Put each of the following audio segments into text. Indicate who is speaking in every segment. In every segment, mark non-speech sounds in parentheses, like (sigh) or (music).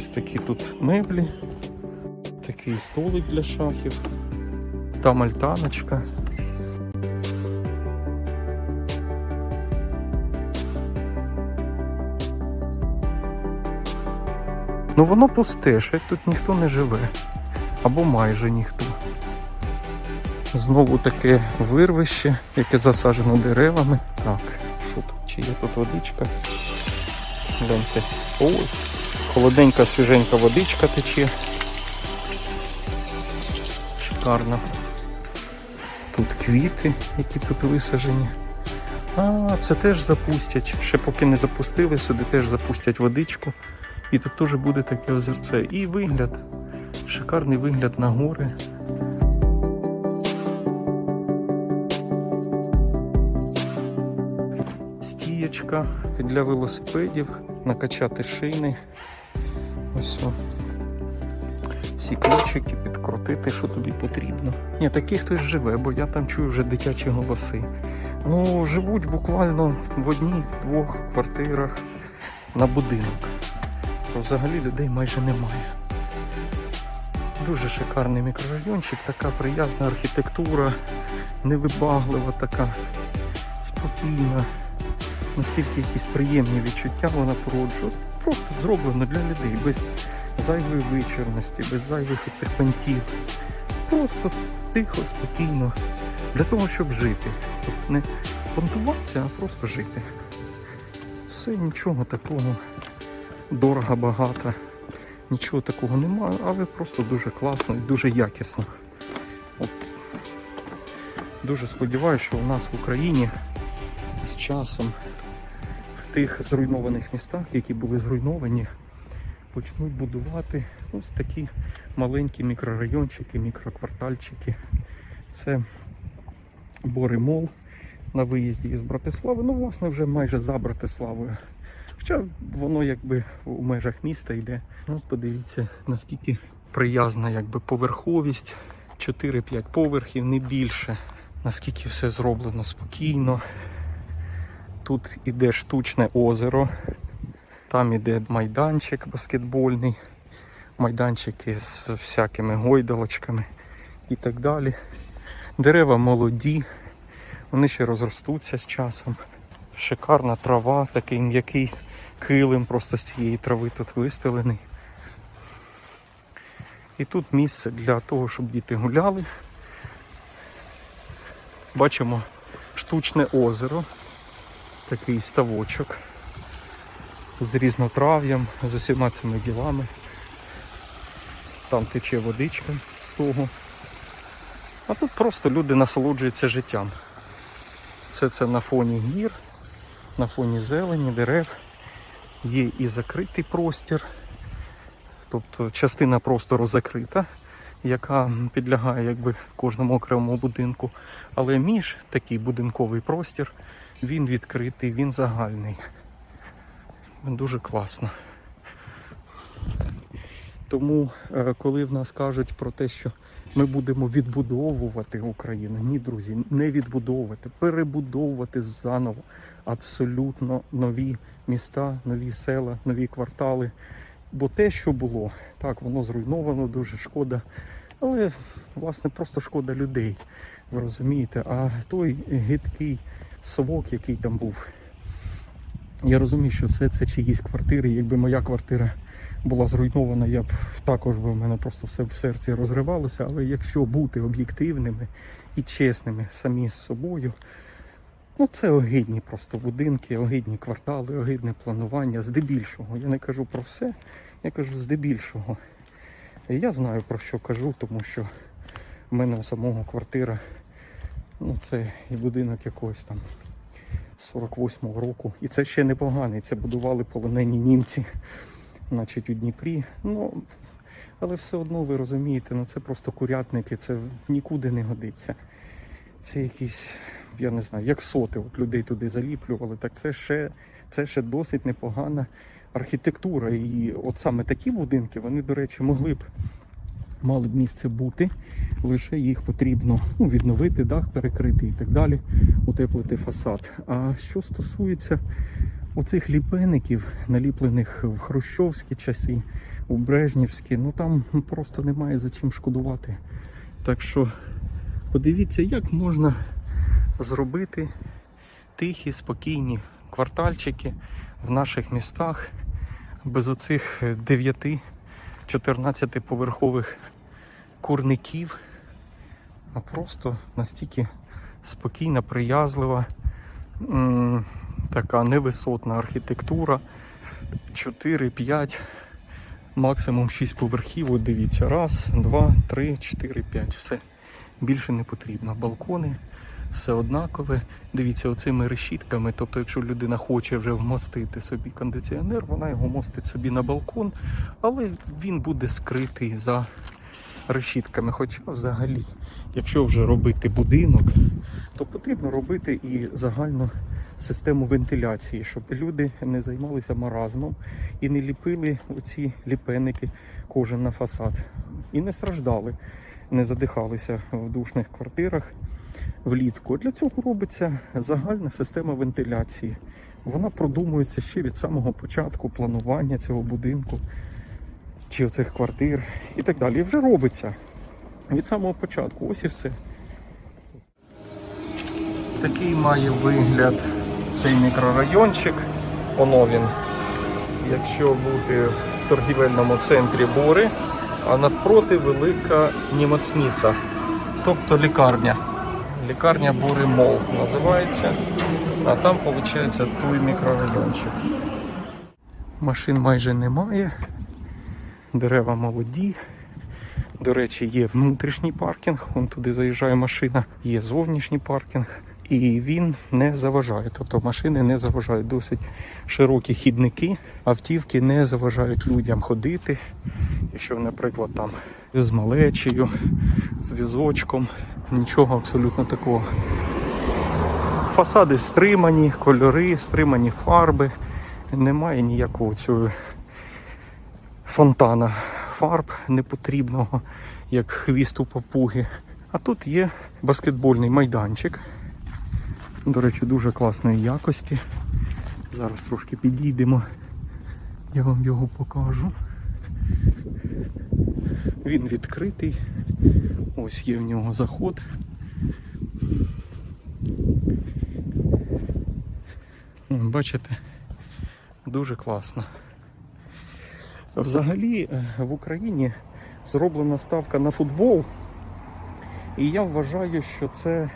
Speaker 1: Ось такі тут меблі, такий столик для шахів, там альтаночка. Ну воно пусте, ще тут ніхто не живе. Або майже ніхто. Знову таке вирвище, яке засаджено деревами. Так, що тут? Чи є тут водичка? Гляньте. Ось. Холоденька, свіженька водичка тече. Шикарно. Тут квіти, які тут висаджені. А, це теж запустять. Ще поки не запустили, сюди теж запустять водичку. І тут теж буде таке озерце. І вигляд. Шикарний вигляд на гори. Стієчка для велосипедів, накачати шини. Ось о. Всі ключики підкрутити, що тобі потрібно. Ні, такий хтось живе, бо я там чую вже дитячі голоси. Ну, живуть буквально в одній, в двох квартирах на будинок. Взагалі людей майже немає. Дуже шикарний мікрорайончик, така приязна архітектура, невибаглива така, спокійна, настільки якісь приємні відчуття вона породжує. Просто зроблено для людей, без зайвої вичерності, без зайвих оцих понтів. Просто тихо, спокійно, для того, щоб жити. Тобто не понтуватися, а просто жити. Все, нічого такого дорого, багато. Нічого такого немає, але просто дуже класно і дуже якісно. От. Дуже сподіваюся, що у нас в Україні з часом в тих зруйнованих містах, які були зруйновані, почнуть будувати ось такі маленькі мікрорайончики, мікроквартальчики. Це Боримол на виїзді із Братислави. Ну, власне, вже майже за Братиславою. Хоча воно якби у межах міста йде. Ну, подивіться, наскільки приязна якби поверховість. 4-5 поверхів, не більше. Наскільки все зроблено спокійно. Тут іде штучне озеро, там іде майданчик баскетбольний, майданчики з всякими гойдалочками і так далі. Дерева молоді, вони ще розростуться з часом. Шикарна трава, такий м'який килим просто з цієї трави тут вистелений. І тут місце для того, щоб діти гуляли. Бачимо штучне озеро, такий ставочок з різнотрав'ям, з усіма цими ділами. Там тече водичка з того. А тут просто люди насолоджуються життям. Все це на фоні гір, на фоні зелені, дерев. Є і закритий простір, тобто частина простору закрита, яка підлягає якби кожному окремому будинку. Але між такий будинковий простір, він відкритий, він загальний. Дуже класно. Тому, е, коли в нас кажуть про те, що ми будемо відбудовувати Україну, ні, друзі, не відбудовувати, перебудовувати заново абсолютно нові міста, нові села, нові квартали. Бо те, що було, так, воно зруйновано, дуже шкода. Але, власне, просто шкода людей. Ви розумієте, а той гидкий совок, який там був. Я розумію, що все це чиїсь квартири. Якби моя квартира була зруйнована, я б також би в мене просто все в серці розривалося. Але якщо бути об'єктивними і чесними самі з собою, ну це огидні просто будинки, огидні квартали, огидне планування, здебільшого. Я не кажу про все, я кажу здебільшого. Я знаю про що кажу, тому що в мене у самого квартира, ну це і будинок якогось там 48-го року. І це ще непоганий. Це будували полонені німці, значить у Дніпрі. Ну, але все одно ви розумієте, ну це просто курятники, це нікуди не годиться. Це якісь, я не знаю, як соти, от людей туди заліплювали, так це ще, це ще досить непогана архітектура. І от саме такі будинки, вони, до речі, могли б мали б місце бути, лише їх потрібно ну, відновити, дах перекрити і так далі, утеплити фасад. А що стосується Оцих ліпеників, наліплених в хрущовські часи, у Брежнівські, ну там просто немає за чим шкодувати. Так що подивіться, як можна зробити тихі, спокійні квартальчики в наших містах без оцих 9-14 поверхових курників, а просто настільки спокійна, приязлива, така невисотна архітектура. 4-5, максимум 6 поверхів. От дивіться, раз, два, три, чотири, п'ять. Все. Більше не потрібно. Балкони, все однакове. Дивіться, оцими решітками. Тобто, якщо людина хоче вже вмостити собі кондиціонер, вона його мостить собі на балкон, але він буде скритий за решітками. Хоча взагалі, якщо вже робити будинок, то потрібно робити і загальну систему вентиляції, щоб люди не займалися маразмом і не ліпили оці ліпеники кожен на фасад. І не страждали, не задихалися в душних квартирах влітку. Для цього робиться загальна система вентиляції. Вона продумується ще від самого початку планування цього будинку чи оцих квартир і так далі. Вже робиться від самого початку. Ось і все. Такий має вигляд цей мікрорайончик. Воно. Якщо бути в торгівельному центрі Бори, а навпроти велика німоцніця, тобто лікарня. Лікарня Бори Мол називається. А там виходить той мікрорайончик. Машин майже немає. Дерева молоді. До речі, є внутрішній паркінг, вон туди заїжджає машина, є зовнішній паркінг, і він не заважає. Тобто машини не заважають досить широкі хідники, автівки не заважають людям ходити. Якщо, наприклад, там з малечею, з візочком, нічого абсолютно такого. Фасади стримані, кольори, стримані фарби. Немає ніякого цього фонтана фарб непотрібного, як хвіст у папуги. А тут є баскетбольний майданчик. До речі, дуже класної якості. Зараз трошки підійдемо, я вам його покажу. Він відкритий. Ось є в нього заход. Бачите, дуже класно. Взагалі е, в Україні зроблена ставка на футбол. І я вважаю, що це,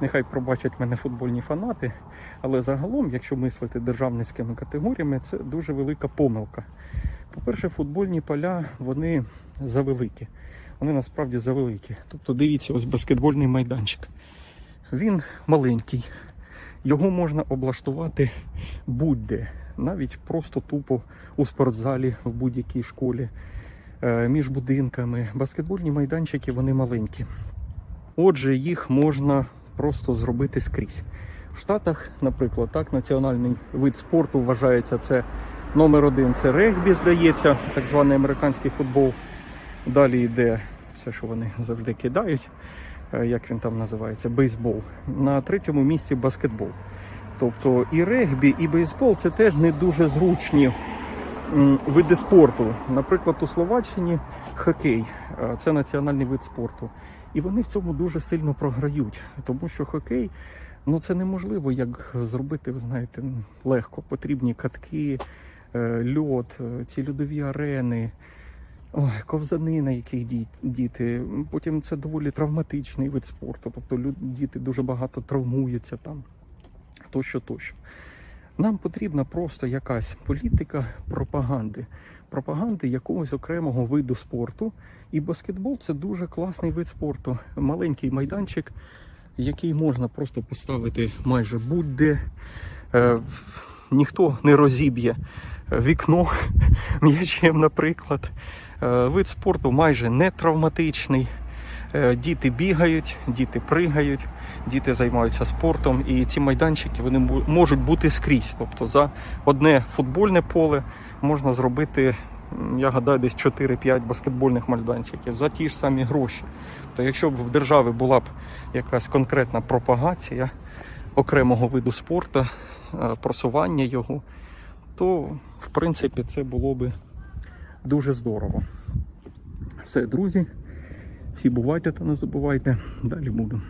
Speaker 1: нехай пробачать мене футбольні фанати, але загалом, якщо мислити державницькими категоріями, це дуже велика помилка. По-перше, футбольні поля вони завеликі. Вони насправді завеликі. Тобто дивіться, ось баскетбольний майданчик. Він маленький. Його можна облаштувати будь-де, навіть просто тупо у спортзалі в будь-якій школі, е, між будинками. Баскетбольні майданчики вони маленькі. Отже, їх можна просто зробити скрізь. В Штатах, наприклад, так, національний вид спорту вважається це номер один це регбі, здається, так званий американський футбол. Далі йде все, що вони завжди кидають, е, як він там називається, бейсбол. На третьому місці баскетбол. Тобто і регбі, і бейсбол це теж не дуже зручні види спорту. Наприклад, у Словаччині хокей е, це національний вид спорту. І вони в цьому дуже сильно програють, тому що хокей ну це неможливо як зробити, ви знаєте, легко. Потрібні катки, е, льот, е, ці льодові арени. Ой, ковзани, на яких ді- діти. Потім це доволі травматичний вид спорту. Тобто лю- діти дуже багато травмуються там, тощо, тощо. Нам потрібна просто якась політика пропаганди, пропаганди якогось окремого виду спорту. І баскетбол це дуже класний вид спорту. Маленький майданчик, який можна просто поставити майже будь-де. Е, ніхто не розіб'є вікно (laughs) м'ячем, наприклад. Е, Вид спорту майже не травматичний. Е, Діти бігають, діти пригають, діти займаються спортом, і ці майданчики вони можуть бути скрізь. Тобто за одне футбольне поле можна зробити, я гадаю, десь 4-5 баскетбольних майданчиків за ті ж самі гроші. То якщо б в держави була б якась конкретна пропагація, окремого виду спорту, е, просування його, то в принципі це було би дуже здорово. Все, друзі, всі бувайте та не забувайте. Далі буду.